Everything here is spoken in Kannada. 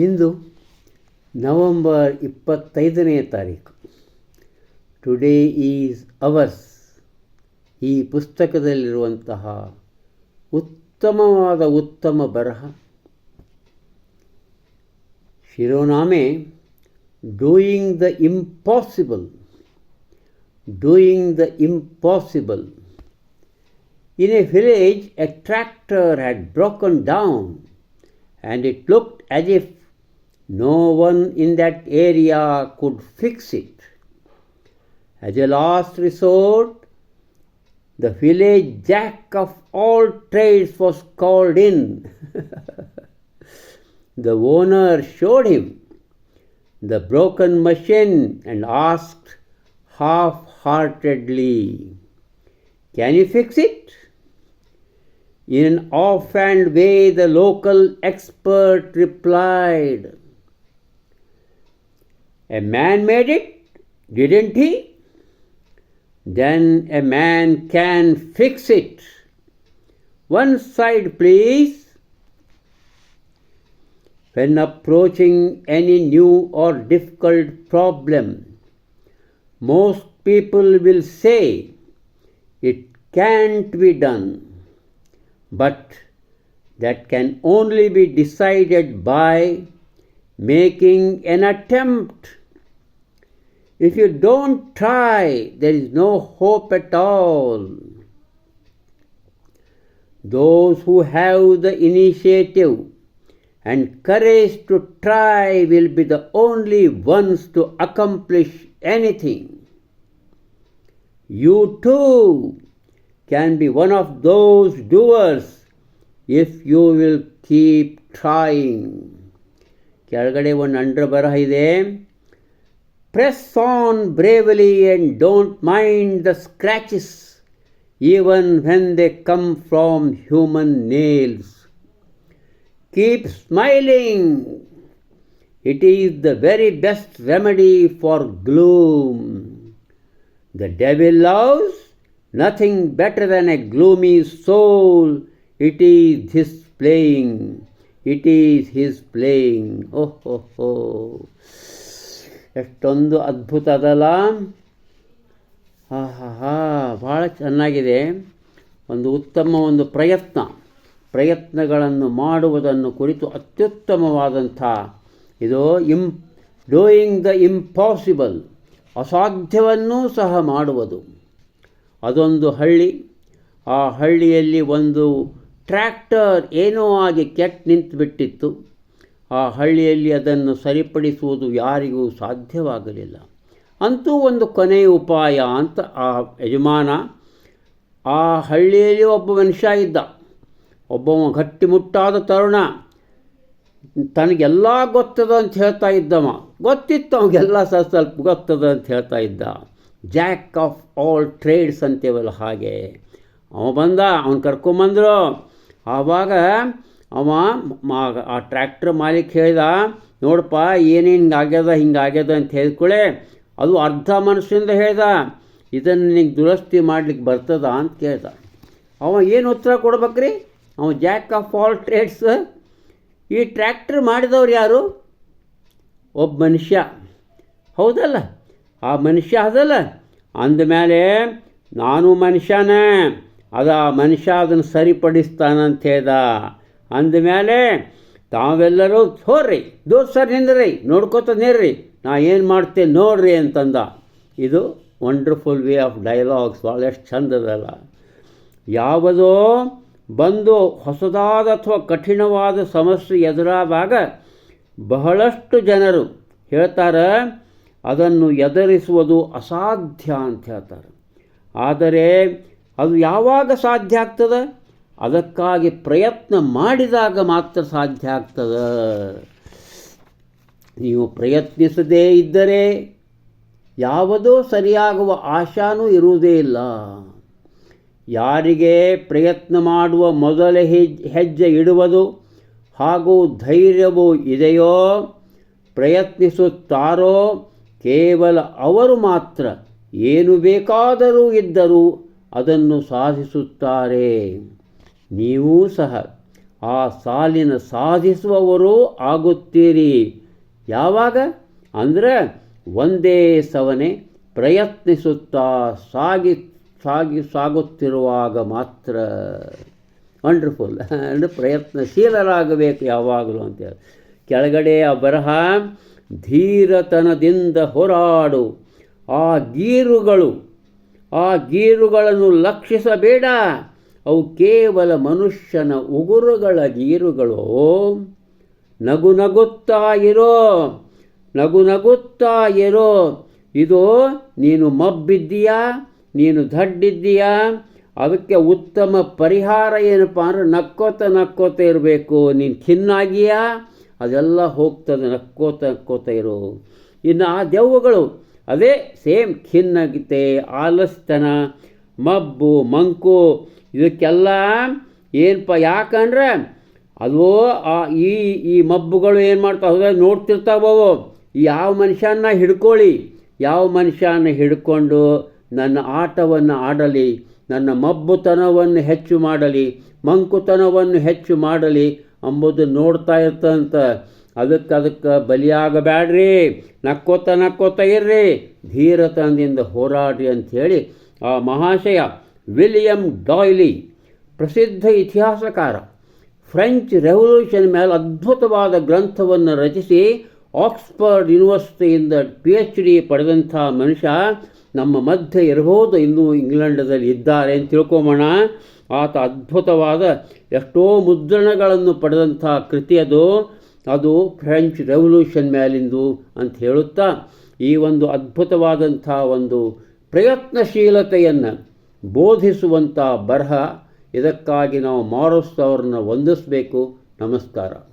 ಇಂದು ನವಂಬರ್ ಇಪ್ಪತ್ತೈದನೆಯ ತಾರೀಕು ಟುಡೇ ಈಸ್ ಅವರ್ಸ್ ಈ ಪುಸ್ತಕದಲ್ಲಿರುವಂತಹ ಉತ್ತಮವಾದ ಉತ್ತಮ ಬರಹ ಶಿರೋನಾಮೆ doing the impossible doing the impossible In a village, a tractor had broken down, and it looked as if no one in that area could fix it. As a last resort, the village jack of all trades was called in. the owner showed him the broken machine and asked half heartedly, Can you fix it? In an offhand way, the local expert replied, A man made it, didn't he? Then a man can fix it. One side, please. When approaching any new or difficult problem, most people will say, It can't be done but that can only be decided by making an attempt. If you don't try, there is no hope at all. Those who have the initiative and courage to try will be the only ones to accomplish anything. You too can be one of those doers if you will keep trying. ಕೆಳಗಡೆ ಒಂದು ಅಂಡ್ರ ಬರಹ ಇದೆ Press on bravely and don't mind the scratches, even when they come from human nails. Keep smiling. It is the very best remedy for gloom. The devil loves nothing better than a gloomy soul. It is his playing. It is his playing. Oh, ho, ho. ಎಷ್ಟೊಂದು ಅದ್ಭುತ ಅದಲ್ಲ. ಹಾ ಭಾಳ ಚೆನ್ನಾಗಿದೆ. ಒಂದು ಉತ್ತಮ ಒಂದು ಪ್ರಯತ್ನ. ಪ್ರಯತ್ನಗಳನ್ನು ಮಾಡುವುದನ್ನು ಕುರಿತು ಅತ್ಯುತ್ತಮವಾದಂಥ ಇದು ಇಂ ಡೂಯಿಂಗ್ ದ ಇಂಪಾಸಿಬಲ್ ಅಸಾಧ್ಯವನ್ನೂ ಸಹ ಮಾಡುವುದು. ಅದೊಂದು ಹಳ್ಳಿ. ಆ ಹಳ್ಳಿಯಲ್ಲಿ ಒಂದು ಟ್ರ್ಯಾಕ್ಟರ್ ಏನೋ ಆಗಿ ಕೆಟ್ಟು ನಿಂತುಬಿಟ್ಟಿತ್ತು. ಆ ಹಳ್ಳಿಯಲ್ಲಿ ಅದನ್ನು ಸರಿಪಡಿಸುವುದು ಯಾರಿಗೂ ಸಾಧ್ಯವಾಗಲಿಲ್ಲ. ಅಂತೂ ಒಂದು ಕೊನೆಯ ಉಪಾಯ ಅಂತ ಆ ಯಜಮಾನ, ಆ ಹಳ್ಳಿಯಲ್ಲಿ ಒಬ್ಬ ಮನುಷ್ಯ ಇದ್ದ. ಒಬ್ಬ ಗಟ್ಟಿಮುಟ್ಟಾದ ತರುಣ ತನಗೆಲ್ಲ ಗೊತ್ತದ ಅಂತ ಹೇಳ್ತಾ ಇದ್ದವ. ಗೊತ್ತಿತ್ತು ಅವನಿಗೆಲ್ಲ ಸ್ವಲ್ಪ ಸ್ವಲ್ಪ ಗೊತ್ತದ ಅಂತ ಹೇಳ್ತಾ ಇದ್ದ. ಜಾಕ್ ಆಫ್ ಆಲ್ ಟ್ರೇಡ್ಸ್ ಅಂತೇವಲ್ಲ ಹಾಗೆ. ಅವ ಬಂದ, ಅವನು ಕರ್ಕೊಂಬಂದರು. ಆವಾಗ ಅವ ಆ ಟ್ರ್ಯಾಕ್ಟ್ರ್ ಮಾಲೀಕ ಹೇಳಿದ, ನೋಡಪ್ಪ, ಏನೇನು ಹಿಂಗಾಗ್ಯದ ಹಿಂಗಾಗ್ಯದ ಅಂತ ಹೇಳ್ಕೊಳ್ಳೆ ಅದು ಅರ್ಧ ಮನಸ್ಸಿಂದ ಹೇಳ್ದ. ಇದನ್ನು ನಿಂಗೆ ದುರಸ್ತಿ ಮಾಡ್ಲಿಕ್ಕೆ ಬರ್ತದ ಅಂತ ಕೇಳ್ದ. ಅವ ಏನು ಉತ್ತರ ಕೊಡ್ಬೇಕ್ರಿ? ಅವ ಜಾಕ್ ಆಫ್ ಆಲ್ ಟ್ರೇಡ್ಸ್ ಈ ಟ್ರ್ಯಾಕ್ಟ್ರ್ ಮಾಡಿದವ್ರು ಯಾರು? ಒಬ್ಬ ಮನುಷ್ಯ. ಹೌದಲ್ಲ? ಆ ಮನುಷ್ಯ ಅದಲ್ಲ. ಅಂದಮೇಲೆ ನಾನು ಮನುಷ್ಯನೇ. ಆ ಮನುಷ್ಯ ಅದನ್ನು ಸರಿಪಡಿಸ್ತಾನಂತ ಹೇಳ್ದ. ಅಂದಮೇಲೆ ತಾವೆಲ್ಲರೂ ಹೋರ್ರಿ ದೋಸ್ತರ್ ನಿಂದ್ರಿ ನೋಡ್ಕೋತ ನೀರ್ರಿ, ನಾ ಏನು ಮಾಡ್ತೇನೆ ನೋಡ್ರಿ ಅಂತಂದ. ಇದು ವಂಡರ್ಫುಲ್ ವೇ ಆಫ್ ಡೈಲಾಗ್ಸ್ ಭಾಳ ಎಷ್ಟು ಚಂದದಲ್ಲ. ಯಾವುದೋ ಬಂದು ಹೊಸದಾದ ಅಥವಾ ಕಠಿಣವಾದ ಸಮಸ್ಯೆ ಎದುರಾದಾಗ ಬಹಳಷ್ಟು ಜನರು ಹೇಳ್ತಾರೆ, ಅದನ್ನು ಎದುರಿಸುವುದು ಅಸಾಧ್ಯ ಅಂತ ಹೇಳ್ತಾರೆ. ಆದರೆ ಅದು ಯಾವಾಗ ಸಾಧ್ಯ ಆಗ್ತದೆ? ಅದಕ್ಕಾಗಿ ಪ್ರಯತ್ನ ಮಾಡಿದಾಗ ಮಾತ್ರ ಸಾಧ್ಯ ಆಗ್ತದೆ. ನೀವು ಪ್ರಯತ್ನಿಸದೇ ಇದ್ದರೆ ಯಾವುದೋ ಸರಿಯಾಗುವ ಆಶಾನೂ ಇರುವುದೇ ಇಲ್ಲ. ಯಾರಿಗೆ ಪ್ರಯತ್ನ ಮಾಡುವ ಮೊದಲ ಹೆಜ್ಜೆ ಇಡುವುದು ಹಾಗೂ ಧೈರ್ಯವೂ ಇದೆಯೋ, ಪ್ರಯತ್ನಿಸುತ್ತಾರೋ, ಕೇವಲ ಅವರು ಮಾತ್ರ ಏನು ಬೇಕಾದರೂ ಇದ್ದರೂ ಅದನ್ನು ಸಾಧಿಸುತ್ತಾರೆ. ನೀವೂ ಸಹ ಆ ಸಾಲಿನ ಸಾಧಿಸುವವರು ಆಗುತ್ತೀರಿ. ಯಾವಾಗ? ಅಂದರೆ ಒಂದೇ ಸವನೆ ಪ್ರಯತ್ನಿಸುತ್ತಾ ಸಾಗಿ ಸಾಗಿ, ಸಾಗುತ್ತಿರುವಾಗ ಮಾತ್ರ. ವಂಡರ್ಫುಲ್ ಅಂದರೆ ಪ್ರಯತ್ನಶೀಲರಾಗಬೇಕು ಯಾವಾಗಲೂ ಅಂತೇಳಿ ಕೆಳಗಡೆ ಆ ಬರಹ ಧೀರತನದಿಂದ ಹೋರಾಡು. ಆ ಗೀರುಗಳು, ಆ ಗೀರುಗಳನ್ನು ಲಕ್ಷಿಸಬೇಡ. ಅವು ಕೇವಲ ಮನುಷ್ಯನ ಉಗುರುಗಳ ಗೀರುಗಳು ನಗು ನಗುತ್ತಾ ಇರೋ, ನಗು ನಗುತ್ತಾ ಇರೋ. ಇದು, ನೀನು ಮಬ್ಬಿದ್ದೀಯಾ, ನೀನು ದಡ್ಡಿದ್ದೀಯಾ? ಅದಕ್ಕೆ ಉತ್ತಮ ಪರಿಹಾರ ಏನಪ್ಪ ಅಂದ್ರೆ ನಕ್ಕೋತ ನಕ್ಕೋತ ಇರಬೇಕು. ನೀನು ಖಿನ್ನಾಗಿಯಾ ಅದೆಲ್ಲ ಹೋಗ್ತದೆ, ನಕ್ಕೋತ ನಕ್ಕೋತ ಇರು. ಇನ್ನು ಆ ದೆವ್ವಗಳು ಅದೇ ಸೇಮ್ ಖಿನ್ನಗಿತೆ ಆಲಸ್ತನ, ಮಬ್ಬು, ಮಂಕು ಇದಕ್ಕೆಲ್ಲ ಏನಪ್ಪ ಯಾಕಂದರೆ ಅದು ಈ ಈ ಮಬ್ಬುಗಳು ಏನು ಮಾಡ್ತಾವೆ? ನೋಡ್ತಿರ್ತಾವವು ಯಾವ ಮನುಷ್ಯನ ಹಿಡ್ಕೊಳ್ಳಿ. ಯಾವ ಮನುಷ್ಯನ ಹಿಡ್ಕೊಂಡು ನನ್ನ ಆಟವನ್ನು ಆಡಲಿ, ನನ್ನ ಮಬ್ಬುತನವನ್ನು ಹೆಚ್ಚು ಮಾಡಲಿ, ಮಂಕುತನವನ್ನು ಹೆಚ್ಚು ಮಾಡಲಿ ಅಂಬುದು ನೋಡ್ತಾ ಇರ್ತಂತ. ಅದಕ್ಕೆ ಅದಕ್ಕೆ ಬಲಿಯಾಗಬೇಡ್ರಿ, ನಕ್ಕೋತ ನಕ್ಕೋತ ಇರ್ರಿ, ಧೀರತನದಿಂದ ಹೋರಾಡ್ರಿ ಅಂಥೇಳಿ ಆ ಮಹಾಶಯ ವಿಲಿಯಂ ಡಾಯ್ಲಿ, ಪ್ರಸಿದ್ಧ ಇತಿಹಾಸಕಾರ, ಫ್ರೆಂಚ್ ರೆವಲ್ಯೂಷನ್ ಮೇಲೆ ಅದ್ಭುತವಾದ ಗ್ರಂಥವನ್ನು ರಚಿಸಿ ಆಕ್ಸ್ಫರ್ಡ್ ಯೂನಿವರ್ಸಿಟಿಯಿಂದ ಪಿ ಎಚ್ ಡಿ ಪಡೆದಂಥ ಮನುಷ್ಯ ನಮ್ಮ ಮಧ್ಯೆ ಇರಬಹುದು, ಇನ್ನೂ ಇಂಗ್ಲೆಂಡದಲ್ಲಿ ಇದ್ದಾರೆ ಅಂತ ತಿಳ್ಕೊಂಬೋಣ ಆತ ಅದ್ಭುತವಾದ ಎಷ್ಟೋ ಮುದ್ರಣಗಳನ್ನು ಪಡೆದಂಥ ಕೃತಿ ಅದು. ಅದು ಫ್ರೆಂಚ್ ರೆವಲ್ಯೂಷನ್ ಮೇಲಿಂದು ಅಂತ ಹೇಳುತ್ತಾ, ಈ ಒಂದು ಅದ್ಭುತವಾದಂಥ ಒಂದು ಪ್ರಯತ್ನಶೀಲತೆಯನ್ನು ಬೋಧಿಸುವಂಥ ಬರಹ ಇದಕ್ಕಾಗಿ ನಾವು ಮಾರೋಸ್ ಅವ್ರನ್ನ ವಂದಿಸಬೇಕು. ನಮಸ್ಕಾರ.